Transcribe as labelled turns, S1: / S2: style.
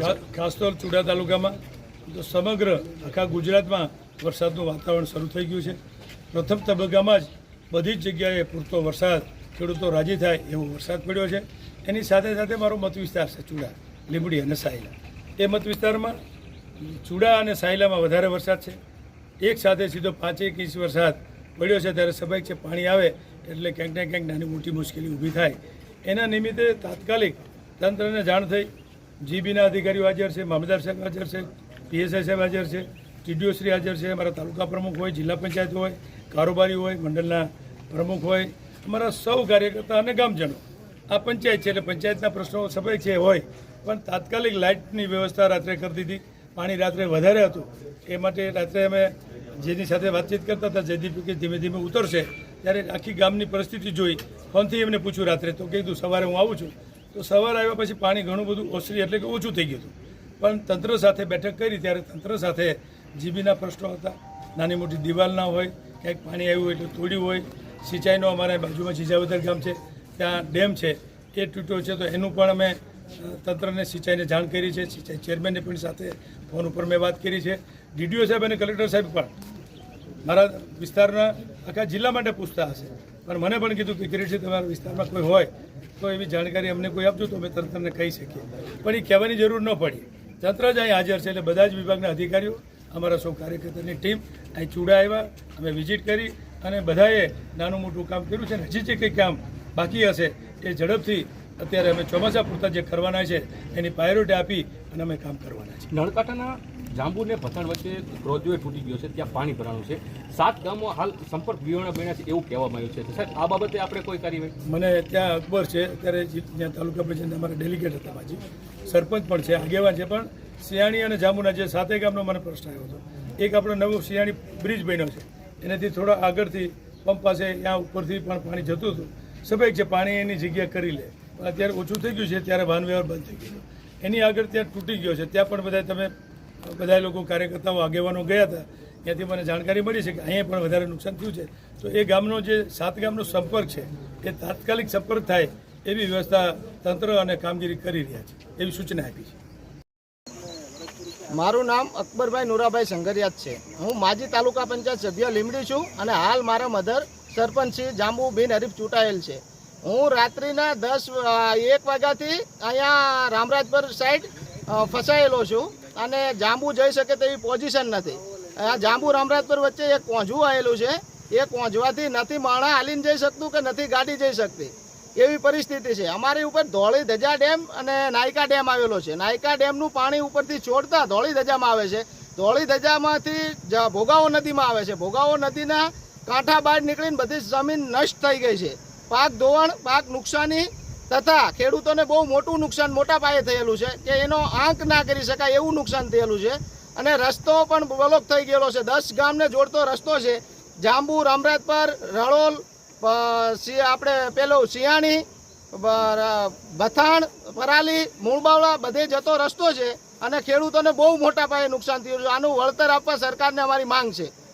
S1: ખાસ તો ચુડા તાલુકામાં તો સમગ્ર આખા ગુજરાતમાં વરસાદનું વાતાવરણ શરૂ થઈ ગયું છે. પ્રથમ તબક્કામાં જ બધી જ જગ્યાએ પૂરતો વરસાદ, ખેડૂતો રાજી થાય એવો વરસાદ પડ્યો છે. એની સાથે સાથે મારો મત વિસ્તાર છે ચુડા, લીંબડી અને સાયલા. એ મત વિસ્તારમાં ચુડા અને સાયલામાં વધારે વરસાદ છે. એક સાથે સીધો પાંચેક ઇંચ વરસાદ પડ્યો છે. ત્યારે સ્વાભાવિક છે પાણી આવે એટલે ક્યાંક ને ક્યાંક નાની મોટી મુશ્કેલી ઊભી થાય. એના નિમિત્તે તાત્કાલિક તંત્રને જાણ થઈ જીબીના અધિકારીઓ હાજર છે મામલદાર સાહેબ હાજર છે, પીએસઆઈ સાહેબ હાજર છે, ટીડીઓ હાજર છે, અમારા તાલુકા પ્રમુખ હોય, જિલ્લા પંચાયત હોય, કારોબારી હોય, મંડળના પ્રમુખ હોય, અમારા સૌ કાર્યકર્તા અને ગામજનો. આ પંચાયત છે એટલે પંચાયતના પ્રશ્નો સફાઈ છે હોય, પણ તાત્કાલિક લાઇટની વ્યવસ્થા રાત્રે કરી દીધી, પાણી રાત્રે વધારે હતું. એ માટે રાત્રે અમે જેની સાથે વાતચીત કરતા હતા, જયદીપ કે ધીમે ધીમે ઉતરશે, ત્યારે આખી ગામની પરિસ્થિતિ જોઈ, ફોનથી એમને પૂછ્યું રાત્રે, તો કીધું, સવારે હું આવું છું. તો સવારે આવ્યા પછી પાણી ઘણું બધું ઓસરી એટલે કે ઓછું થઈ ગયું હતું. પણ તંત્ર સાથે બેઠક કરી ત્યારે તંત્ર સાથે જીબીના પ્રશ્નો હતા. નાની મોટી દિવાલ ના હોય, ક્યાંક પાણી આવ્યું હોય એટલે તોડ્યું હોય. સિંચાઈનો અમારા બાજુમાં જીજાવદર ગામ છે, ત્યાં ડેમ છે, એ તૂટ્યો છે, તો એનું પણ અમે તંત્રને સિંચાઈને જાણ કરી છે. સિંચાઈ ચેરમેનને પણ સાથે ફોન ઉપર મેં વાત કરી છે. ડીડીઓ સાહેબ અને કલેક્ટર સાહેબ પણ મારા વિસ્તારના આખા જિલ્લા માટે પૂછતા હશે. પણ મને પણ કીધું કે કિરીટજી તમારા વિસ્તારમાં કોઈ હોય તો એવી જાણકારી અમને કોઈ આપજો તો અમે તરત તમને કહી શકીએ. પણ એ કહેવાની જરૂર ન પડી. તંત્ર જ અહીં હાજર છે એટલે બધા જ વિભાગના અધિકારીઓ, અમારા સૌ કાર્યકર્તાની ટીમ અહીં ચૂડા આવ્યા. અમે વિઝિટ કરી અને બધાએ નાનું મોટું કામ કર્યું છે અને હજી જે કંઈ કામ બાકી હશે એ ઝડપથી અત્યારે અમે ચોમાસા પૂરતા જે કરવાના છે એની પ્રાયોરિટી આપી અને અમે કામ કરવાના છે
S2: નળકાંઠાના જાંબુ ને ભથાણ વચ્ચે ક્રોજવે તૂટી ગયો છે, ત્યાં પાણી ભરાણું છે. સાત ગામો હાલ સંપર્ક વિહોણા બન્યા છે એવું કહેવામાં આવ્યું છે. સાહેબ, આ બાબતે આપણે કોઈ કાર્યવાહી
S1: મને ત્યાં અકબર છે, અત્યારે જ્યાં તાલુકા પંચાયત અમારા ડેલિગેટ હતા બાજી સરપંચ પણ છે, આગેવાન છે, પણ સિયાણી અને જાંબુના જે સાતે ગામનો મને પ્રશ્ન આવ્યો હતો. એક આપણો નવો સિયાણી બ્રિજ બન્યો છે. એનાથી થોડા આગળથી પંપ પાસે ત્યાં ઉપરથી પણ પાણી જતું હતું. સ્વાભાવિક છે, પાણી એની જગ્યા કરી લે. અત્યારે ઓછું થઈ ગયું છે, ત્યારે વાહન વ્યવહાર બંધ થઈ ગયો એની આગળ ત્યાં તૂટી ગયો છે. ત્યાં પણ બધા તમે બધા લોકો કાર્યકર્તાઓ આગેવાનો ગયા હતા. ત્યાંથી મને જાણકારી મળી છે કે અહીંયા પણ વધારે નુકસાન થયું છે. તો એ ગામનો જે સાત ગામનો સંપર્ક છે, એ તાત્કાલિક સંપર્ક થાય એવી વ્યવસ્થા તંત્ર અને કામગીરી કરી રહ્યા છે, એવી સૂચના આપી છે.
S3: મારું નામ અકબરભાઈ નુરાભાઈ સંગરિયાત છે. હું માજી તાલુકા પંચાયત સભ્ય લીમડી છું અને હાલ મારા મધર સરપંચ શ્રી જાંબુ બિન હરીફ ચૂંટાયેલ છે. હું રાત્રિના દસ એક વાગ્યાથી અહીંયા રામરાજપર સાઈડ ફસાયેલો છું. અને જાંબુ જઈ શકે તેવી પોઝિશન નથી. જાંબુ રામરાજપુર વચ્ચે એક કોંઝવું આવેલું છે. એ કોંજવાથી નથી માણા હાલીને જઈ શકતું કે નથી ગાડી જઈ શકતી. એવી પરિસ્થિતિ છે. અમારી ઉપર ધોળી ધજા ડેમ અને નાયકા ડેમ આવેલો છે. નાયકા ડેમનું પાણી ઉપરથી છોડતા ધોળી ધજામાં આવે છે. ધોળી ધજામાંથી ભોગાવો નદીમાં આવે છે. ભોગાવો નદીના કાંઠા બહાર નીકળીને બધી જમીન નષ્ટ થઈ ગઈ છે. પાક ધોવાણ, પાક નુકસાની તથા ખેડૂતોને બહુ મોટું નુકસાન મોટા પાયે થયેલું છે કે એનો આંક ના કરી શકાય એવું નુકસાન થયેલું છે. અને રસ્તો પણ બ્લોક થઈ ગયેલો છે. દસ ગામને જોડતો રસ્તો છે. જાંબુ રામરાજપર રળોલ આપણે પેલો સિયાણી બ- ભથાણ, પરાલી, મૂળબાવળા બધે જતો રસ્તો છે અને ખેડૂતોને બહુ મોટા પાયે નુકસાન થયું છે. આનું વળતર આપવા સરકારને અમારી માંગ છે.